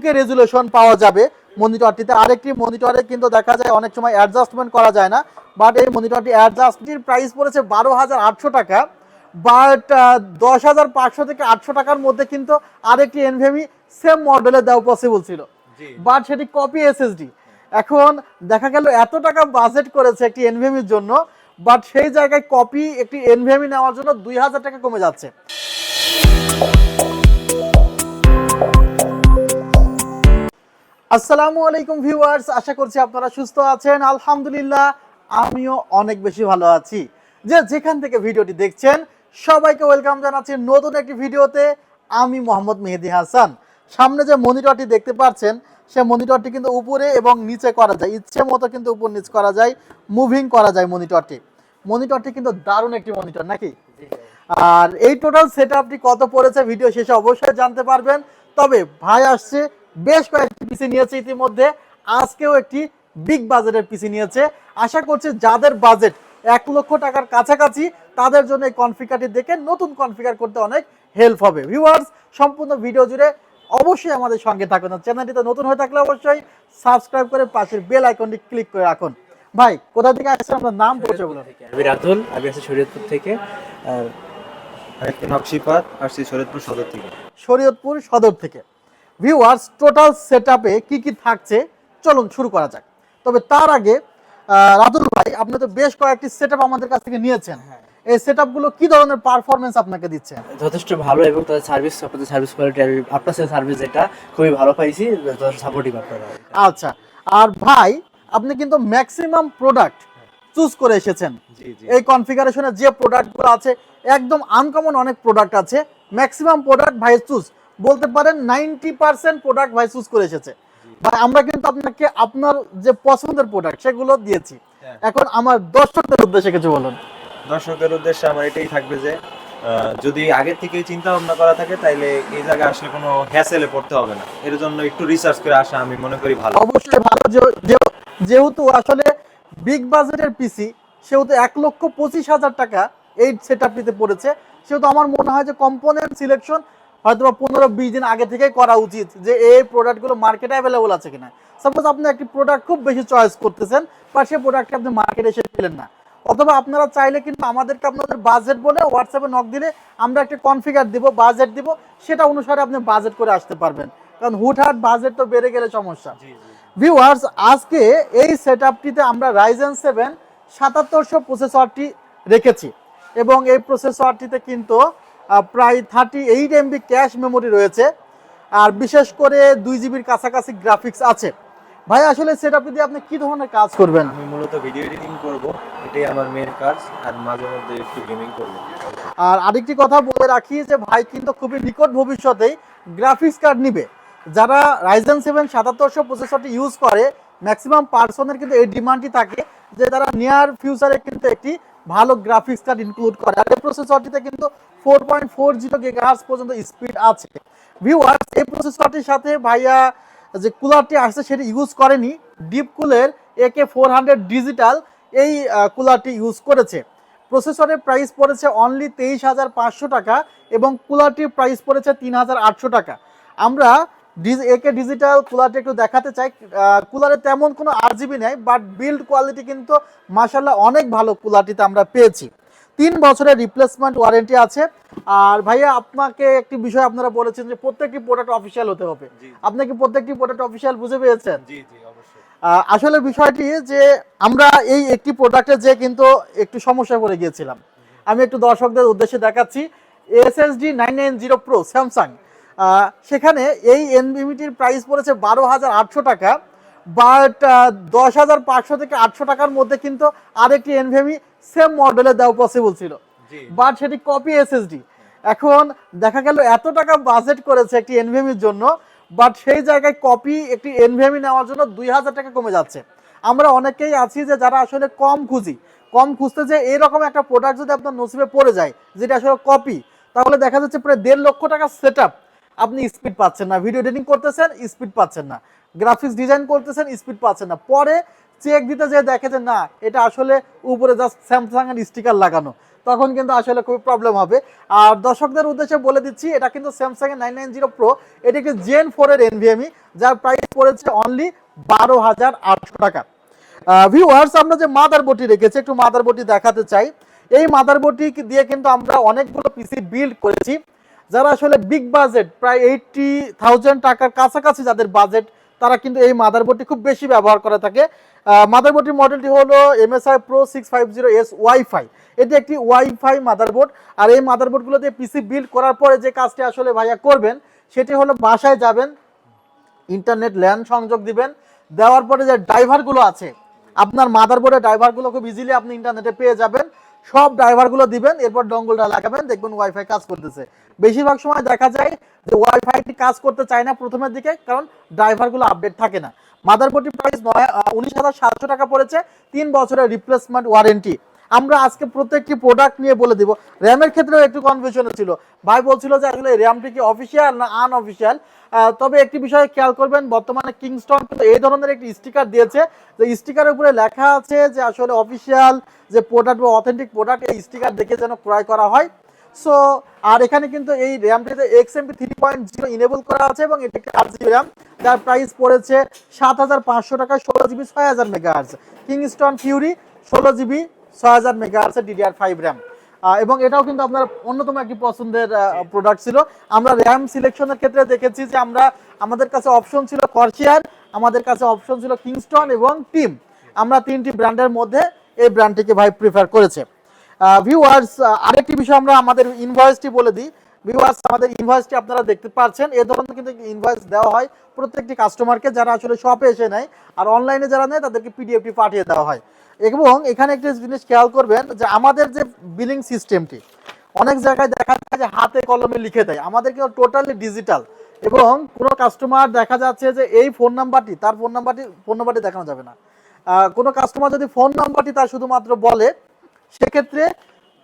টুকে রেজুলেশন পাওয়া যাবে মনিটরটিতে আরেকটি মনিটরে কিন্তু দেখা যায় অনেক সময় অ্যাডজাস্টমেন্ট করা যায় না বাট এই মনিটরটি অ্যাডজাস্টটির প্রাইস পড়েছে বারো হাজার আটশো টাকা বাট দশ হাজার পাঁচশো থেকে আটশো টাকার মধ্যে কিন্তু আরেকটি এনভিএমি সেম মডেলে দেওয়া পসিবল ছিল। বাট সেটি কপি এসএসডি এখন দেখা গেল এত টাকা বাজেট করেছে একটি এনভিএমির জন্য বাট সেই জায়গায় কপি একটি এনভিএমি নেওয়ার জন্য দুই হাজার টাকা কমে যাচ্ছে। আসসালামু আলাইকুম ভিউয়ার্স আশা করছি আপনারা সুস্থ আছেন। আলহামদুলিল্লাহ আমিও অনেক বেশি ভালো আছি। যে যেখান থেকে ভিডিওটি দেখছেন সবাইকে ওয়েলকাম জানাচ্ছি নতুন একটি ভিডিওতে। আমি মোহাম্মদ মেহেদি হাসান। সামনে যে মনিটরটি দেখতে পাচ্ছেন সে মনিটরটি কিন্তু উপরে এবং নিচে করা যায়। ইচ্ছে মতো কিন্তু উপর নিচ করা যায় মুভিং করা যায় মনিটরটি। মনিটরটি কিন্তু দারুণ একটি মনিটর নাকি? আর এই টোটাল সেট আপটি কত পড়েছে ভিডিও শেষে অবশ্যই জানতে পারবেন। তবে ভাই আসছে বেশ কয়েকটি পিসি নিয়েছে ইতিমধ্যে। আজকেও একটি বিগ বাজেটের পিসি নিয়েছে। আশা করছি যাদের বাজেট এক লক্ষ টাকার কাছাকাছি তাদের জন্য এই কনফিগারটি দেখে নতুন কনফিগার করতে অনেক হেল্প হবে। ভিউয়ার্স সম্পূর্ণ ভিডিও জুড়ে অবশ্যই আমাদের সঙ্গে থাকুন। আর চ্যানেলটিতে নতুন হয়ে থাকলে অবশ্যই সাবস্ক্রাইব করে পাশের বেল আইকনটি ক্লিক করে রাখুন। ভাই কোথা থেকে আসছেন? আপনার নাম পরিচয় বলুন। আমি রাতুল আমি আছি শরীয়তপুর থেকে। আর নকশিপাত আসছি শরীয়তপুর সদর থেকে। শরীয়তপুর সদর থেকে। ভিউয়ার্স টোটাল সেটআপে কি কি থাকছে? চলুন শুরু করা যাক। তবে তার আগে রাতুল ভাই আপনি তো বেশ কয়েকটি সেটআপ আমাদের কাছ থেকে নিয়েছেন। এই সেটআপগুলো কি ধরনের পারফরমেন্স আপনাকে দিচ্ছে? যথেষ্ট ভালো এবং তাদের সার্ভিস আপনাদের সার্ভিস কোয়ালিটি আপনার সার্ভিস যেটা খুবই ভালো পাইছি যথেষ্ট সাপোর্টিভ আপনারা। আচ্ছা আর ভাই আপনি কিন্তু ম্যাক্সিমাম প্রোডাক্ট চুজ করে এসেছেন। এই কনফিগারেশনে যে প্রোডাক্টগুলো আছে একদম আনকমন অনেক প্রোডাক্ট আছে ম্যাক্সিমাম প্রোডাক্ট ভাই চুজ বলতে পারেন নাইনটি পার্সেন্ট প্রোডাক্ট ভাই চুজ করে এসেছে। ভাই আমরা কিন্তু আপনাকে আপনার যে পছন্দের প্রোডাক্ট সেগুলো দিয়েছি। হ্যাঁ। এখন আমার দর্শকদের উদ্দেশ্যে কিছু বলুন। দর্শকদের উদ্দেশ্যে আমার এটাই থাকবে যে যদি আগের থেকেই চিন্তা ভাবনা করা থাকে তাইলে এই জায়গায় আসলে কোনো হ্যাসেলে পড়তে হবে না। এর জন্য একটু রিসার্চ করে আসা আমি মনে করি ভালো। অবশ্যই ভালো। যেহেতু আসলে বিগ বাজেটের পিসি সেহেতু এক লক্ষ পঁচিশ হাজার টাকা এই সেট আপ আপটিতে পড়েছে। সেহেতু আমার মনে হয় যে কম্পোনেন্ট সিলেকশন হয়তো বা পনেরো বিশ দিন আগে থেকেই করা উচিত যে এই প্রোডাক্টগুলো মার্কেটে অ্যাভেলেবল আছে কিনা। সাপোজ আপনি একটি প্রোডাক্ট খুব বেশি চয়েস করতেছেন বা সেই প্রোডাক্টটি আপনি মার্কেটে এসে পেলেন না। অথবা আপনারা চাইলে কিন্তু আমাদেরকে আপনাদের বাজেট বলে হোয়াটসঅ্যাপে নক দিলে আমরা একটা কনফিগার দিব বাজেট দিব সেটা অনুসারে আপনি বাজেট করে আসতে পারবেন। কারণ হুটহাট বাজেট তো বেড়ে গেলে সমস্যা। ভিউয়ার্স আজকে এই সেট আপটিতে আমরা রাইজেন সেভেন সাতাত্তরশো প্রসেসরটি রেখেছি। এবং এই প্রসেসরটিতে কিন্তু প্রায় thirty eight MB cache memory রয়েছে। আর বিশেষ করে দুই জিবির কাছাকাছি গ্রাফিক্স আছে। ভাই আসলে সেটআপটি দিয়ে আপনি কি ধরনের কাজ করবেন? আমি মূলত ভিডিও এডিটিং করব। এটাই আমার মেন কাজ আর মাঝে মধ্যে একটু গেমিং করব। আর আরেকটি কথা বলে রাখি যে ভাই কিন্তু খুবই নিকট ভবিষ্যতেই গ্রাফিক্স কার্ড নিবে। যারা রাইজেন সেভেন সাতাত্তরশো প্রসেসরটি ইউজ করে ম্যাক্সিমাম পার্সনের কিন্তু এই ডিমান্ডটি থাকে যে তারা নিয়ার ফিউচারে কিন্তু একটি ভালো গ্রাফিক্স কার্ড ইনক্লুড করে। আর এই প্রসেসরটিতে কিন্তু four point four zero gigahertz পর্যন্ত স্পিড আছে। ভিউয়ার্স এই প্রসেসরটির সাথে ভাইয়া যে কুলারটি আসছে সেটি ইউজ করেনি। ডিপ কুলের একে ফোর হান্ড্রেড ডিজিটাল এই কুলারটি ইউজ করেছে। প্রসেসরের প্রাইস পড়েছে অনলি তেইশ হাজার পাঁচশো টাকা এবং কুলারটির প্রাইস পড়েছে তিন হাজার আটশো টাকা। আমরা একে ডিজিটাল কুলারটি একটু দেখাতে চাই। কুলারে তেমন কোনো আরজিবি নেই বাট বিল্ড কোয়ালিটি কিন্তু মাসাল্লাহ অনেক ভালো কুলারটিতে আমরা পেয়েছি। তিন বছরের রিপ্লেসমেন্ট ওয়ারেন্টি আছে। আর ভাইয়া আপনাকে একটি বিষয় আপনারা বলেছেন যে প্রত্যেকটি প্রোডাক্ট অফিসিয়াল হতে হবে। আপনি কি প্রত্যেকটি প্রোডাক্ট অফিসিয়াল বুঝে পেয়েছেন? আসলে বিষয়টি যে আমরা এই একটি প্রোডাক্টে যে কিন্তু একটু সমস্যায় পড়ে গিয়েছিলাম। আমি একটু দর্শকদের উদ্দেশ্যে দেখাচ্ছি। SSD nine nine zero pro Samsung সেখানে এই এনবিমিটির প্রাইস পড়েছে বারো হাজার আটশো টাকা বাট দশ হাজার পাঁচশো থেকে আটশো টাকার মধ্যে কিন্তু আরেকটি এনভিএমি সেম মডেলে দেওয়া পসিবল ছিল। বাট সেটি কপি এসএসডি এখন দেখা গেল এত টাকা বাজেট করেছে একটি এনভিএমির জন্য বাট সেই জায়গায় কপি একটি এনভিএমি নেওয়ার জন্য দুই হাজার টাকা কমে যাচ্ছে। আমরা অনেকেই আছি যে যারা আসলে কম খুঁজি কম খুঁজতে যে এরকম একটা প্রোডাক্ট যদি আপনার নসিবে পড়ে যায় যেটা আসলে কপি তাহলে দেখা যাচ্ছে প্রায় দেড় লক্ষ টাকা সেট আপনি স্পিড পাচ্ছেন না। ভিডিও এডিটিং করতেছেন স্পিড পাচ্ছেন না। গ্রাফিক্স ডিজাইন করতেছেন স্পিড পাচ্ছেন না। পরে চেক দিতে যে দেখে যে না, এটা আসলে উপরে জাস্ট স্যামসাং এর স্টিকার লাগানো। তখন কিন্তু আসলে খুবই প্রবলেম হবে। আর দর্শকদের উদ্দেশ্যে বলে দিচ্ছি, এটা কিন্তু স্যামসাং এর নাইন নাইন জিরো প্রো এটি একটি জেন ফোর এর এনভিএমই যার প্রাইস পড়েছে অনলি বারো হাজার আটশো টাকা। ভিউয়ার্স আমরা যে মাদার বোর্ডটি রেখেছি, একটু মাদার বোর্ডটি দেখাতে চাই। এই মাদার বোর্ডটি দিয়ে কিন্তু আমরা অনেকগুলো পিসি বিল্ড করেছি। যারা আসলে বিগ বাজেট প্রায় এইটটি থাউজেন্ড টাকার কাছাকাছি যাদের বাজেট তারা কিন্তু এই মাদারবোর্ডটি খুব বেশি ব্যবহার করে থাকে। মাদারবোর্ডটির মডেলটি হলো MSI pro six five zero S wifi এটি একটি ওয়াইফাই মাদারবোর্ড আর এই মাদারবোর্ডগুলো দিয়ে পিসি বিল্ড করার পরে যে কাজটি আসলে ভাইয়া করবেন, সেটি হলো বাসায় যাবেন ইন্টারনেট ল্যান্ড সংযোগ দিবেন, দেওয়ার পরে যে ড্রাইভারগুলো আছে, আপনার মাদারবোর্ডের ড্রাইভারগুলো খুব ইজিলি আপনি ইন্টারনেটে পেয়ে যাবেন। সব ড্রাইভারগুলো দিবেন, এরপর ডঙ্গলটা লাগাবেন, দেখবেন ওয়াইফাই কাজ করতেছে। বেশিরভাগ সময় দেখা যায় যে ওয়াইফাইটি কাজ করতে চায় না প্রথমের দিকে, কারণ ড্রাইভারগুলো আপডেট থাকে না। মাদারবোর্ডটির প্রাইস নয় উনিশ হাজার সাতশো টাকা পড়েছে, তিন বছরের রিপ্লেসমেন্ট ওয়ারেন্টি আমরা আজকে প্রত্যেকটি প্রোডাক্ট নিয়ে বলে দিব। র্যামের ক্ষেত্রেও একটু কনফিউশন ছিল। ভাই বলছিল যে আসলে র্যামটি কি অফিসিয়াল না আনঅফিসিয়াল তবে একটি বিষয় খেয়াল করবেন, বর্তমানে কিংস্টন কিন্তু এই ধরনের একটি স্টিকার দিয়েছে, যে স্টিকারের উপরে লেখা আছে যে আসলে অফিসিয়াল যে প্রোডাক্ট বা অথেন্টিক প্রোডাক্ট এই স্টিকার দেখে যেন ক্রয় করা হয়। সো আর এখানে কিন্তু এই র্যামটিতে X MP three point zero enable করা আছে এবং এটি একটি আট জিবি র্যাম যার প্রাইস পড়েছে সাত হাজার পাঁচশো টাকা ষোলো জিবি ছয় হাজার মেগা কিংস্টন ফিউরি ষোলো জিবি ছয় হাজার মেগা আর্টসের ডিডিআর ফাইভ র্যাম এবং এটাও কিন্তু আপনার অন্যতম একটি পছন্দের প্রোডাক্ট ছিল। আমরা র্যাম সিলেকশনের ক্ষেত্রে দেখেছি যে আমরা আমাদের কাছে অপশন ছিল কর্সিয়ার আমাদের কাছে অপশন ছিল কিংস্টন এবং টিম আমরা তিনটি ব্র্যান্ডের মধ্যে এই ব্র্যান্ডটিকে ভাই প্রিফার করেছে। ভিউয়ার্স আরেকটি বিষয় আমরা আমাদের ইনভয়েসটি বলে দিই। ভিউয়ার্স আমাদের ইনভয়েসটি আপনারা দেখতে পাচ্ছেন এ ধরনের কিন্তু ইনভয়েস দেওয়া হয় প্রত্যেকটি কাস্টমারকে যারা আসলে শপে এসে নেয় আর অনলাইনে যারা নেয় তাদেরকে পিডিএফটি পাঠিয়ে দেওয়া হয়। এবং এখানে একটি জিনিস খেয়াল করবেন যে আমাদের যে বিলিং সিস্টেমটি অনেক জায়গায় দেখা যায় যে হাতে কলমে লিখে দেয়। আমাদের কিন্তু টোটালি ডিজিটাল এবং কোনো কাস্টমার দেখা যাচ্ছে যে এই ফোন নাম্বারটি তার ফোন নাম্বারটি ফোন নাম্বারটি দেখানো যাবে না। কোনো কাস্টমার যদি ফোন নাম্বারটি তার শুধুমাত্র বলে, সেক্ষেত্রে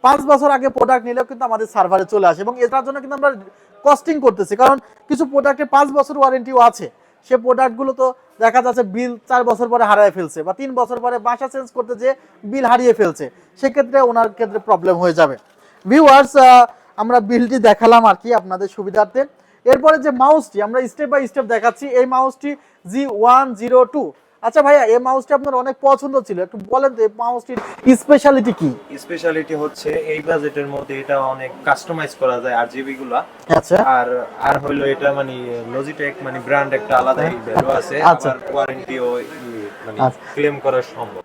পাঁচ বছর আগে প্রোডাক্ট নিলেও কিন্তু আমাদের সার্ভারে চলে আসে এবং এটার জন্য কিন্তু আমরা কস্টিং করতেছি। কারণ কিছু প্রোডাক্টে পাঁচ বছর ওয়ারেন্টিও আছে। সে প্রোডাক্টগুলো তো দেখা যাচ্ছে বিল চার বছর পরে হারিয়ে ফেলছে বা তিন বছর পরে বাসা চেঞ্জ করতে যে বিল হারিয়ে ফেলছে, সেক্ষেত্রে ওনার ক্ষেত্রে প্রবলেম হয়ে যাবে। ভিউয়ার্স আমরা বিলটি দেখালাম আর কি আপনাদের সুবিধার্থে। এরপরে যে মাউসটি আমরা স্টেপ বাই স্টেপ দেখাচ্ছি, এই মাউসটি জি ওয়ান জিরো টু আচ্ছা ভাইয়া এই মাউসটি আপনার অনেক পছন্দ ছিল। একটু বলেন তো এই মাউসটির স্পেশালিটি কি? স্পেশালিটি হচ্ছে এই বাজেটের মধ্যে এটা অনেক কাস্টমাইজ করা যায় আর জিবি গুলা। আচ্ছা। আর আর হইল এটা মানে লজিটেক মানে ব্র্যান্ড একটা আলাদাই ভ্যালু আছে। আচ্ছা। আবার ওয়ারেন্টিও মানে আচ্ছা। ক্লেম করা সম্ভব।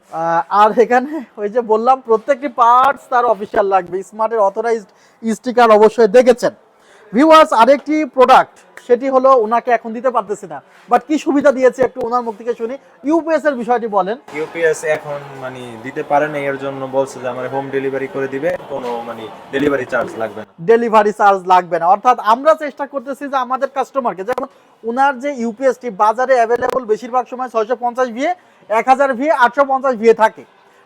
আর এখানে ওই যে বললাম প্রত্যেকটি পার্টস তার অফিসিয়াল লাগবে। স্মার্টের অথরাইজড স্টিকার অবশ্যই দেখেছেন। ভিউয়ার্স আরেকটি প্রোডাক্ট সেটি হলো ওনাকে এখন দিতে পারতেছি না। বাট কি সুবিধা দিয়েছে একটু ওনার মুখ থেকে শুনি। ইউপিএস এর বিষয়টি বলেন। ইউপিএস এখন মানে দিতে পারে না এর জন্য বলছে যে আমার হোম ডেলিভারি করে দিবে কোনো মানে ডেলিভারি চার্জ লাগবে না। ডেলিভারি চার্জ লাগবে না। অর্থাৎ আমরা চেষ্টা করতেছি যে আমাদের কাস্টমারকে যেমন ওনার যে ইউপিএসটি বাজারে অ্যাভেলেবল বেশিরভাগ সময় ছয়শো পঞ্চাশ ভিএ এক হাজার ভিএ আটশো পঞ্চাশ ভিএ থাকে।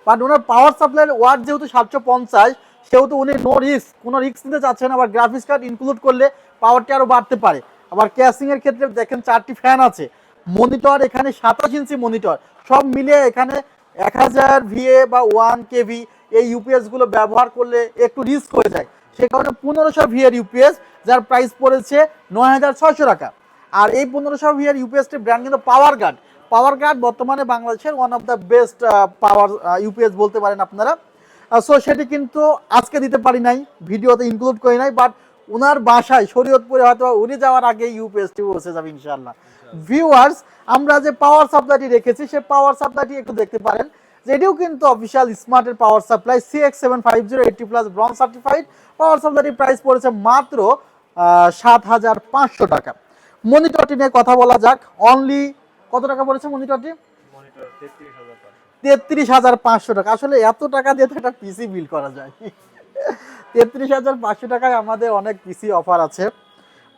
বাট ওনার পাওয়ার সাপ্লাইয়ের ওয়াট যেহেতু সাতশো পঞ্চাশ সেহেতু উনি নো রিস্ক কোনো রিস্ক নিতে চাচ্ছেন আবার গ্রাফিক্স কার্ড ইনক্লুড করলে পাওয়ারটি আরও বাড়তে পারে। আবার ক্যাসিং এর ক্ষেত্রে দেখেন চারটি ফ্যান আছে। মনিটর এখানে সাতাশ ইঞ্চি মনিটর সব মিলিয়ে এখানে এক হাজার ভিএ বা ওয়ান কেভি এই ইউপিএসগুলো ব্যবহার করলে একটু রিস্ক হয়ে যায়। সে কারণে পনেরোশো ভিএর ইউপিএস যার প্রাইস পড়েছে নয় হাজার ছয়শো টাকা। আর এই পনেরোশো ভিএর ইউপিএসটির ব্র্যান্ড কিন্তু পাওয়ার গার্ড পাওয়ার গার্ড বর্তমানে বাংলাদেশের one of the best power UPS বলতে পারেন আপনারা। সো সেটি কিন্তু আজকে দিতে পারি নাই ভিডিওতে ইনক্লুড করি নাই বাট ওনার বাসায় শরীয়তপুরে হয়তো উনি যাওয়ার আগে ইউপিএসটি পৌঁছে যাবে ইনশাল্লাহ ভিউয়ার্স আমরা যে পাওয়ার সাপ্লাইটি রেখেছি সেই পাওয়ার সাপ্লাইটি একটু দেখতে পারেন। যেটিও কিন্তু official স্মার্টের power supply C X seven five zero eighty plus bronze certified power সাপ্লাইটির price পড়েছে মাত্র সাত হাজার পাঁচশো টাকা। মনিটরটি নিয়ে কথা বলা যাক। অনলি কত টাকা পড়েছে মনিটরটি তেত্রিশ হাজার পাঁচশো। টাকা। আসলে এত টাকা দিয়ে তো একটা পিসি বিল করা যায়। তেত্রিশ হাজার পাঁচশো টাকায় আমাদের অনেক পিসি অফার আছে।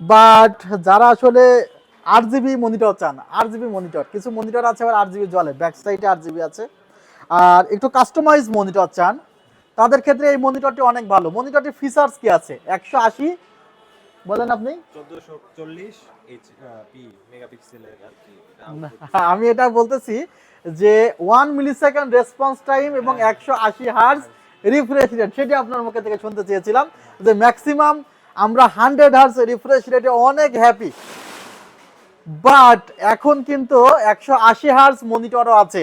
বাট যারা আসলে আট জিবি মনিটর চান আট জিবি মনিটর কিছু মনিটর আছে আবার আট জিবি জলে ব্যাক সাইডে আট জিবি আছে। আর একটু কাস্টমাইজ মনিটর চান তাদের ক্ষেত্রে এই মনিটরটি অনেক ভালো। মনিটরটির ফিচার্স কি আছে? একশো আশি বলেন আপনি। আমি এটা বলতেছি যে one millisecond response time এবং একশো আশি হার্স রিফ্রেশ রেট সেটি আপনার মুখে থেকে শুনতে চেয়েছিলাম যে ম্যাক্সিমাম আমরা হান্ড্রেড হার্স রিফ্রেশ রেটে অনেক হ্যাপি বাট এখন কিন্তু একশো আশি হার্স মনিটরও আছে।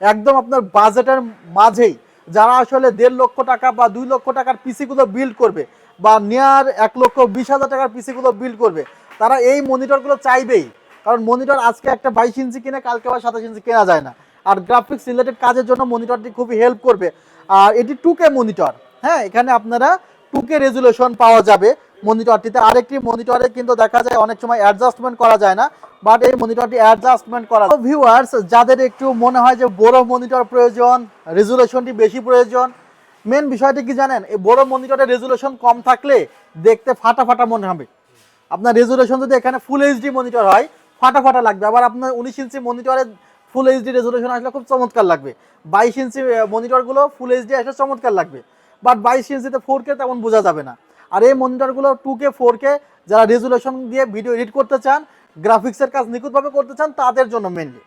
একদম আপনার বাজেটের মাঝেই। যারা আসলে দেড় লক্ষ টাকা বা দুই লক্ষ টাকার পিসিগুলো বিল্ড করবে বা নিয়ার এক লক্ষ বিশ হাজার টাকার পিসিগুলো বিল্ড করবে, তারা এই মনিটরগুলো চাইবেই। কারণ মনিটর আজকে একটা বাইশ ইঞ্চি কিনে, কালকে আবার সাতাশ ইঞ্চি কেনা যায় না। আর গ্রাফিক্স রিলেটেড কাজের জন্য মনিটরটি খুবই হেল্প করবে। আর এটি টু কে মনিটর হ্যাঁ এখানে আপনারা টু কে রেজুলেশন পাওয়া যাবে মনিটরটিতে আরেকটি মনিটরে কিন্তু দেখা যায় অনেক সময় অ্যাডজাস্টমেন্ট করা যায় না বাট এই মনিটরটি অ্যাডজাস্টমেন্ট করা ভিউয়ার্স যাদের একটু মনে হয় যে বড় মনিটর প্রয়োজন রেজুলেশনটি বেশি প্রয়োজন মেন বিষয়টি কি জানেন? এই বড় মনিটরের রেজুলেশন কম থাকলে দেখতে ফাটা ফাটা মনে হবে। আপনার রেজুলেশন যদি এখানে ফুল এইচডি মনিটর হয়, ফাটা ফাটা লাগবে। আবার আপনার উনিশ ইঞ্চি মনিটরে ফুল এইচডি রেজুলেশন আসলে খুব চমৎকার লাগবে। বাইশ ইঞ্চি মনিটরগুলো ফুল এইচডি আসলে চমৎকার লাগবে। বাট বাইশ ইঞ্চিতে ফোর কে তেমন বোঝা যাবে না। আর এই মনিটরগুলো টু কে ফোর কে যারা রেজুলেশন দিয়ে ভিডিও এডিট করতে চান গ্রাফিক্সের কাজ নিখুঁতভাবে করতে চান, তাদের জন্য মেনলি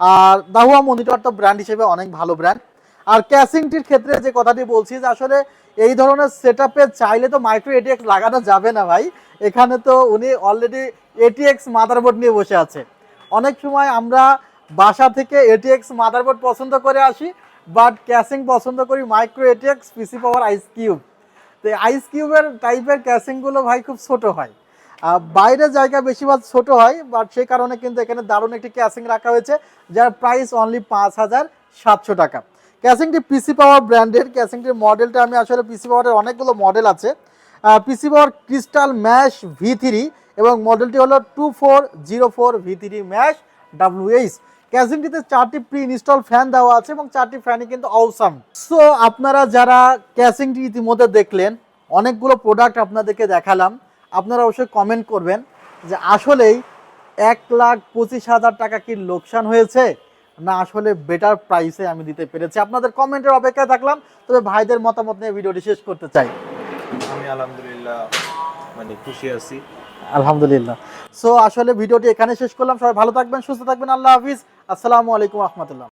আর দাহুয়া মনিটর তো ব্র্যান্ড হিসেবে অনেক ভালো ব্র্যান্ড আর ক্যাসিংটির ক্ষেত্রে যে কথাটি বলছি যে আসলে এই ধরনের সেট চাইলে তো মাইক্রো এটিএক্স লাগানো যাবে না ভাই। এখানে তো উনি অলরেডি এটিএক্স মাদারবোর্ড নিয়ে বসে আছে। অনেক সময় আমরা বাসা থেকে এটিএক্স মাদারবোর্ড পছন্দ করে আসি বাট ক্যাসিং পছন্দ করি micro ATX PC power ice cube তো আইস কিউবের টাইপের ক্যাসিংগুলো ভাই খুব ছোট হয়। আহ, বাইরের জায়গা বেশিরভাগ ছোট হয় বাট সেই কারণে কিন্তু এখানে দারুণ একটি ক্যাসিং রাখা হয়েছে যার প্রাইস অনলি পাঁচ হাজার সাতশো টাকা। ক্যাসিংটি পিসি পাওয়ার ব্র্যান্ডের ক্যাসিংটির মডেলটা আমি আসলে পিসি পাওয়ারের অনেকগুলো মডেল আছে। PC power crystal mesh V three এবং মডেলটি হলো two four zero four V three mesh WH ক্যাসিংটিতে চারটি প্রি ইনস্টল ফ্যান দেওয়া আছে এবং চারটি ফ্যানই কিন্তু অসাম সো আপনারা যারা ক্যাসিংটি ইতিমধ্যে দেখলেন, অনেকগুলো প্রোডাক্ট আপনাদেরকে দেখালাম, আপনারা অবশ্যই কমেন্ট করবেন যে আসলেই এক লাখ পঁচিশ হাজার টাকা কি লোকসান হয়েছে, না আসলে বেটার প্রাইসে আমি দিতে পেরেছি। আপনাদের কমেন্টের অপেক্ষায় থাকলাম, তবে ভাইদের মতামত নিয়ে ভিডিওটি শেষ করতে চাই। আমি আলহামদুলিল্লাহ মানে খুশি আছি। আলহামদুলিল্লাহ। সো আসলে ভিডিওটি এখানে শেষ করলাম। সবাই ভালো থাকবেন, সুস্থ থাকবেন। আল্লাহ হাফিজ। আসসালামু আলাইকুম রহমতুল্লাহ।